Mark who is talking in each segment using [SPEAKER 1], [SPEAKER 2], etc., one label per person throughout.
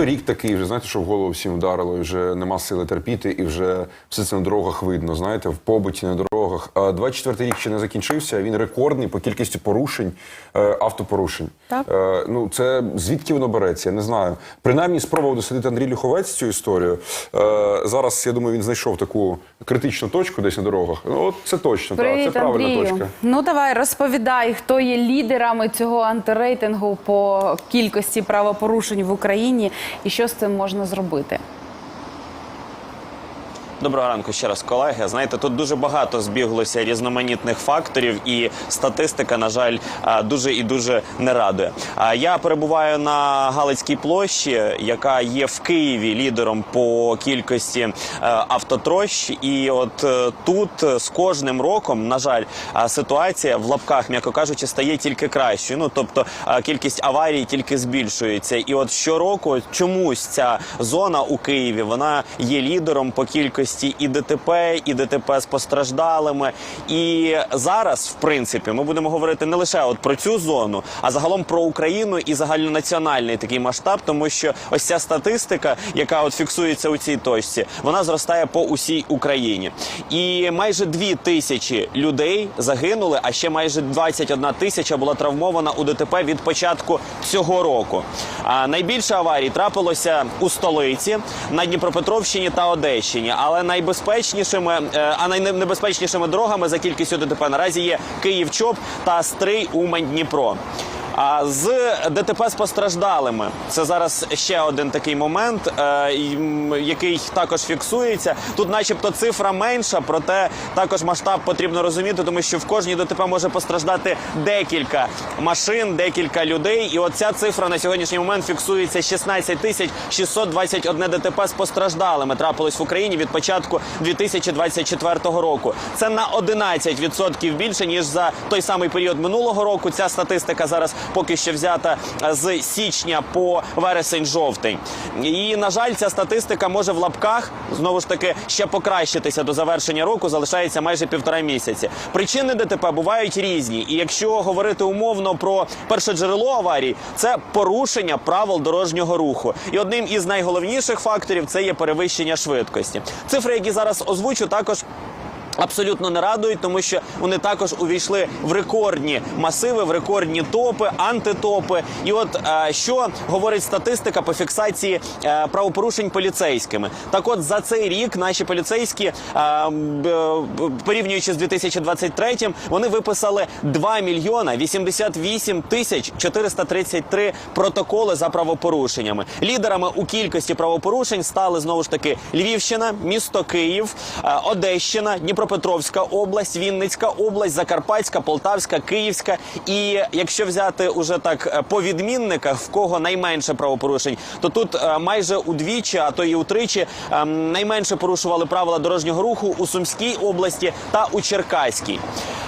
[SPEAKER 1] торік такий, вже знаєте, що в голову всім вдарило, і вже нема сили терпіти, і вже все це на дорогах видно. Знаєте, в побуті на дорогах. А 24 рік ще не закінчився. Він рекордний по кількості порушень, е, автопорушень.
[SPEAKER 2] Так.
[SPEAKER 1] Е, ну це звідки воно береться? Я не знаю. Принаймні спробував дослідити Андрій Люховець цю історію. Е, зараз я думаю, він знайшов таку критичну точку десь на дорогах. Ну от це точно так,
[SPEAKER 2] Привіт,
[SPEAKER 1] це правильна
[SPEAKER 2] Андрію.
[SPEAKER 1] точка.
[SPEAKER 2] Ну давай розповідай, хто є лідерами цього антирейтингу по кількості правопорушень в Україні і що з цим можна зробити.
[SPEAKER 3] Доброго ранку ще раз, колеги. Знаєте, тут дуже багато збіглося різноманітних факторів, і статистика, на жаль, дуже і дуже не радує. Я перебуваю на Галицькій площі, яка є в Києві лідером по кількості е, автотрощ. І от е, тут е, з кожним роком, на жаль, ситуація в лапках, м'яко кажучи, стає тільки кращою. Ну тобто кількість аварій тільки збільшується. І от щороку чомусь ця зона у Києві вона є лідером по кількості і ДТП, і ДТП з постраждалими. І зараз, в принципі, ми будемо говорити не лише от про цю зону, а загалом про Україну і загальнонаціональний такий масштаб, тому що ось ця статистика, яка от фіксується у цій точці, вона зростає по усій Україні. І майже дві тисячі людей загинули, а ще майже 21 тисяча була травмована у ДТП від початку цього року. А найбільше аварій трапилося у столиці на Дніпропетровщині та Одещині. Але найбезпечнішими, е, а найнебезпечнішими дорогами за кількістю ДТП наразі є Київ чоп та Стрий Умань Дніпро. А з ДТП з постраждалими це зараз ще один такий момент, е, який також фіксується. Тут, начебто, цифра менша, проте також масштаб потрібно розуміти, тому що в кожній ДТП може постраждати декілька машин, декілька людей. І оця цифра на сьогоднішній момент фіксується 16 тисяч 621 ДТП з постраждалими. Трапилось в Україні від початку 2024 року. Це на 11% більше ніж за той самий період минулого року. Ця статистика зараз поки що взята е, з січня по вересень-жовтень. І на жаль, ця статистика може в лапках знову ж таки ще покращитися до завершення року. Залишається майже півтора місяці. Причини ДТП бувають різні. І якщо говорити умовно про перше джерело аварій, це порушення правил дорожнього руху. І одним із найголовніших факторів це є перевищення швидкості. Цифри, які зараз озвучу, також. Абсолютно не радують, тому що вони також увійшли в рекордні масиви, в рекордні топи, антитопи. І от е, що говорить статистика по фіксації е, правопорушень поліцейськими? Так, от за цей рік наші поліцейські, е, порівнюючи з 2023, вони виписали 2 мільйона 88 тисяч 433 протоколи за правопорушеннями. Лідерами у кількості правопорушень стали знову ж таки Львівщина, місто Київ, Одещина, Дніпропетровська область, Вінницька область, Закарпатська, Полтавська, Київська. І якщо взяти уже так е, по відмінниках, в кого найменше правопорушень, то тут е, майже удвічі, а то і утричі е, найменше порушували правила дорожнього руху у Сумській області та у Черкаській.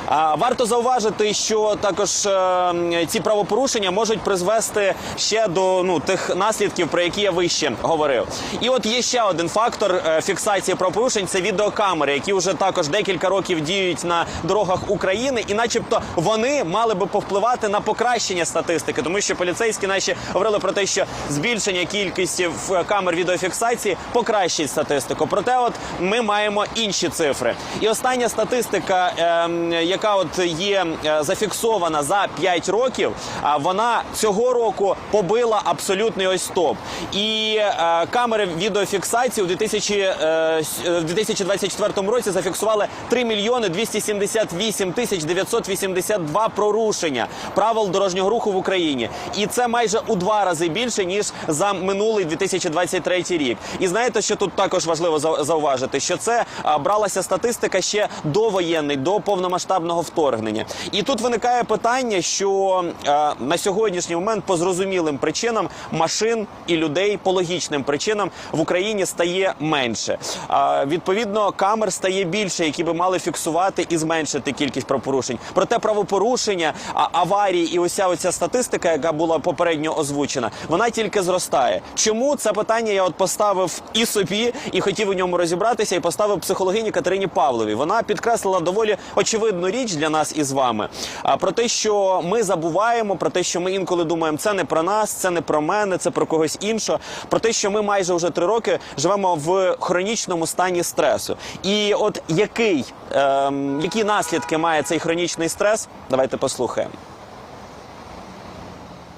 [SPEAKER 3] А, Варто зауважити, що також е, ці правопорушення можуть призвести ще до ну тих наслідків, про які я вище говорив. І от є ще один фактор е, фіксації правопорушень це відеокамери, які вже також декілька років діють на дорогах України, і, начебто, вони мали би повпливати на покращення статистики, тому що поліцейські наші говорили про те, що збільшення кількості камер відеофіксації покращить статистику. Проте, от ми маємо інші цифри. І остання статистика, ем, яка от є е, зафіксована за 5 років, вона цього року побила абсолютний ось топ. І е, камери відеофіксації у 2000, е, е, в 2024 році зафіксували 3 мільйони 278 тисяч 982 порушення правил дорожнього руху в Україні. І це майже у два рази більше ніж за минулий 2023 рік. І знаєте, що тут також важливо за- зауважити, що це бралася статистика ще довоєнний, до повномасштабного вторгнення. І тут виникає питання, що на сьогоднішній момент по зрозумілим причинам машин і людей по логічним причинам в Україні стає менше. Відповідно, камер стає більше інші, які би мали фіксувати і зменшити кількість правопорушень. Проте правопорушення, аварії і уся оця статистика, яка була попередньо озвучена, вона тільки зростає. Чому це питання я от поставив і собі, і хотів у ньому розібратися, і поставив психологині Катерині Павловій. Вона підкреслила доволі очевидну річ для нас із вами. Про те, що ми забуваємо, про те, що ми інколи думаємо, це не про нас, це не про мене, це про когось іншого. Про те, що ми майже вже три роки живемо в хронічному стані стресу. І от який, ем, які наслідки має цей хронічний стрес? Давайте послухаємо.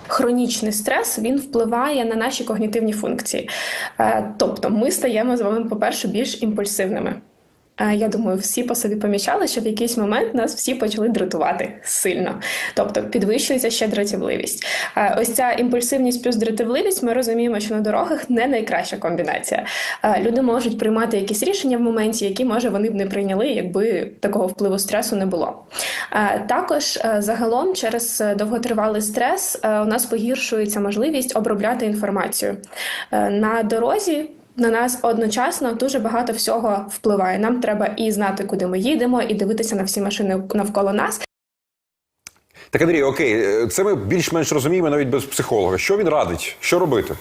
[SPEAKER 4] Хронічний стрес він впливає на наші когнітивні функції. Е, Тобто, ми стаємо з вами, по-перше, більш імпульсивними. Е, Я думаю, всі по собі помічали, що в якийсь момент нас всі почали дратувати сильно. Тобто підвищується ще дратівливість. Е, Ось ця імпульсивність плюс дратівливість. Ми розуміємо, що на дорогах не найкраща комбінація. Е, Люди можуть приймати якісь рішення в моменті, які може вони б не прийняли, якби такого впливу стресу не було. Також загалом через довготривалий стрес у нас погіршується можливість обробляти інформацію на дорозі. На нас одночасно дуже багато всього впливає. Нам треба і знати, куди ми їдемо, і дивитися на всі машини навколо нас.
[SPEAKER 1] Так, Андрій, окей, е, це ми більш-менш розуміємо навіть без психолога. Що він радить? Що робити?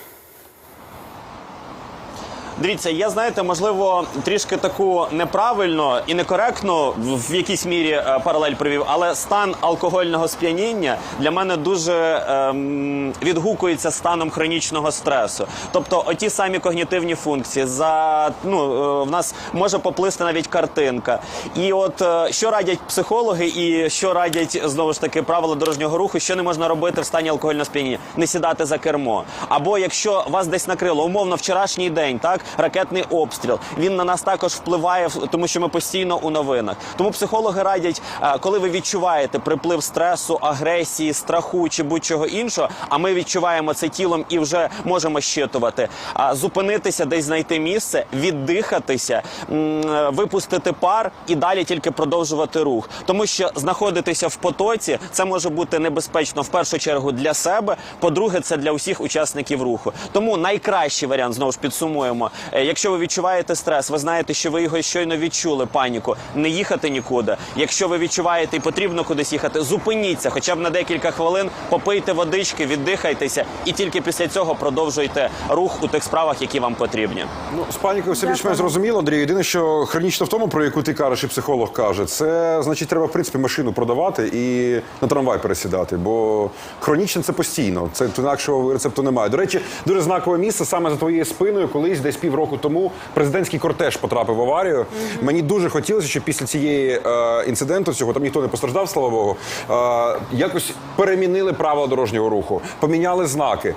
[SPEAKER 3] Дивіться, я знаєте, можливо, трішки таку неправильно і некоректно в якійсь мірі е, паралель привів, але стан алкогольного сп'яніння для мене дуже ем, відгукується станом хронічного стресу. Тобто, оті самі когнітивні функції, за ну е, в нас може поплисти навіть картинка. І от е, що радять психологи, і що радять знову ж таки правила дорожнього руху, що не можна робити в стані алкогольного сп'яніння? Не сідати за кермо. Або якщо вас десь накрило, умовно, вчорашній день, так ракетний обстріл. Він на нас також впливає, тому що ми постійно у новинах. Тому психологи радять, е, коли ви відчуваєте приплив стресу, агресії, страху чи будь-чого іншого, а ми відчуваємо це тілом і вже можемо щитувати, зупинитися, десь знайти місце, віддихатися, е, випустити пар і далі тільки продовжувати рух. Тому що знаходитися в потоці це може бути небезпечно в першу чергу для себе. По-друге, це для усіх учасників руху. Тому найкращий варіант знову ж підсумуємо. Е, Якщо ви відчуваєте стрес, ви знаєте, що ви його щойно відчули, паніку, не їхати нікуди. Якщо ви відчуваєте і потрібно кудись їхати, зупиніться, хоча б на декілька хвилин, попийте водички, віддихайтеся, і тільки після цього продовжуйте рух у тих справах, які вам потрібні.
[SPEAKER 1] Ну, з панікою все більш-менш зрозуміло, Андрій. Єдине, що хронічно в тому, про яку ти кажеш, і психолог каже, це значить, треба в принципі машину продавати і на трамвай пересідати. Бо хронічно це постійно. Це інакшого рецепту немає. До речі, дуже знакове місце саме за твоєю спиною, колись десь півроку тому президентський кортеж потрапив в аварію. Мені дуже хотілося, щоб після цієї е, інциденту цього там ніхто не постраждав, слава Богу. Е, якось перемінили правила дорожнього руху, поміняли знаки.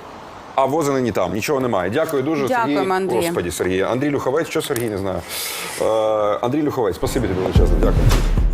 [SPEAKER 1] А вози нині там, нічого немає. Дякую дуже. Сергій.
[SPEAKER 2] Андрій.
[SPEAKER 1] Господі, Сергій. Андрій Люховець, що Сергій не знаю. Е, Андрій Люховець, спасибі тобі величезно, дякую.